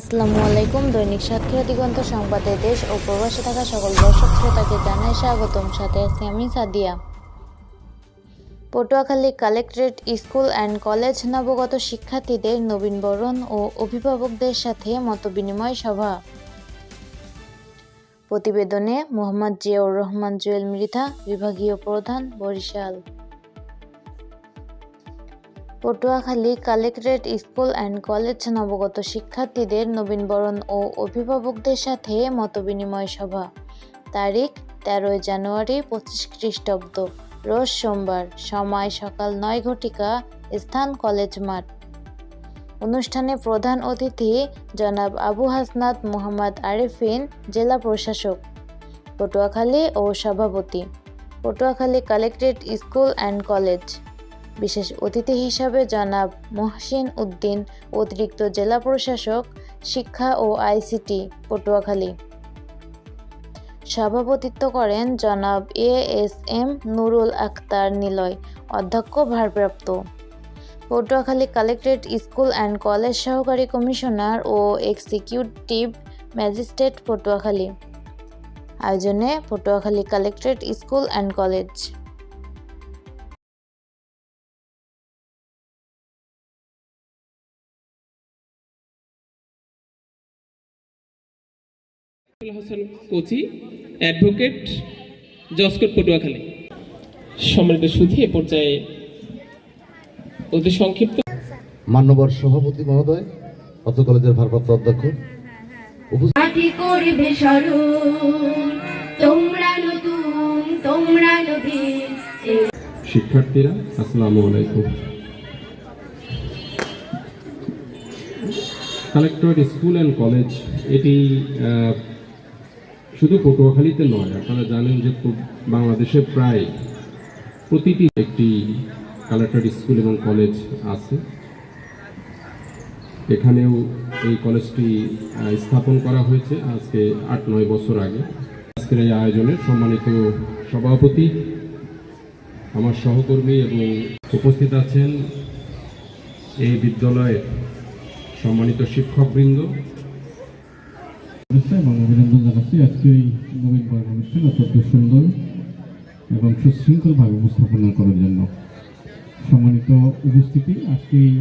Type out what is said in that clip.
আসসালামু আলাইকুম। দৈনিক সাতক্ষীরা দিগন্ত সংবাদে দেশ ও প্রবাসে থাকা সকল দর্শক শ্রোতাকে জানাই স্বাগতম। সাথে আছি আমি Sadia. Patuakhali collectorate school and college নবগত শিক্ষার্থীদের নবীনবরণ ও অভিভাবকদের সাথে মতবিনিময় সভা। প্রতিবেদনে মোহাম্মদ জিয়াউর রহমান, জুয়েল মৃধা বিভাগীয় প্রধান Barishal. Patuakhali collectorate school and college নবগত শিক্ষার্থীদের নবীনবরণ ও অভিভাবকদের সাথে মতবিনিময় সভা। তারিখ, তেরোই জানুয়ারি, পঁচিশ খ্রিস্টাব্দ। রোজ সোমবার, সময় সকাল নয় ঘটিকা, স্থান কলেজ মাঠ। অনুষ্ঠানে প্রধান অতিথি জনাব আবু হাসনাত মোহাম্মদ আরিফিন, জেলা প্রশাসক, পটুয়াখালী ও সভাপতি। Patuakhali collectorate school and college. বিশেষ অতিথি হিসাবে জনাব মহসিন উদ্দিন, অতিরিক্ত জেলা প্রশাসক, শিক্ষা ও আইসিটি, পটুয়াখালী। সভাপতিত্ব করেন জনাব A S M Nurul Akhtar Niloy, অধ্যক্ষ ভারপ্রাপ্ত। Patuakhali collectorate school and college সহকারী কমিশনার ও এক্সিকিউটিভ ম্যাজিস্ট্রেট পটুয়াখালী। আয়োজনে Patuakhali collectorate school and college. Hasan Kochi advocate জসকোট পটুয়াখালী। সম্মানিত সুধী এ পর্যায়ে অতি সংক্ষিপ্ত মান্যবর সভাপতি মহোদয় অত্র কলেজের ভারপ্রাপ্ত অধ্যক্ষ। করবে তোমরা নতুন তোমরা নবীন। শিক্ষার্থীরা আসসালামু আলাইকুম। কালেক্টরেট স্কুল অ্যান্ড কলেজ এটি আহ, শুধু পটুয়াখালীতে নয়, আপনারা জানেন যে বাংলাদেশে প্রায় প্রতিটি একটি কালেক্টরেট স্কুল এবং কলেজ আছে। এখানেও এই কলেজটি স্থাপন করা হয়েছে আজকে আট নয় বছর আগে। আজকের এই আয়োজনের সম্মানিত সভাপতি, আমার সহকর্মী এবং উপস্থিত আছেন এই বিদ্যালয়ের সম্মানিত শিক্ষকবৃন্দ এবং অভিনন্দন জানাচ্ছি। আজকে এই নবীন বর্ণ অনুষ্ঠান অত্যন্ত সুন্দর এবং সুশৃঙ্খলভাবে উপস্থাপনা করার জন্য। সম্মানিত উপস্থিতি, আজকে এই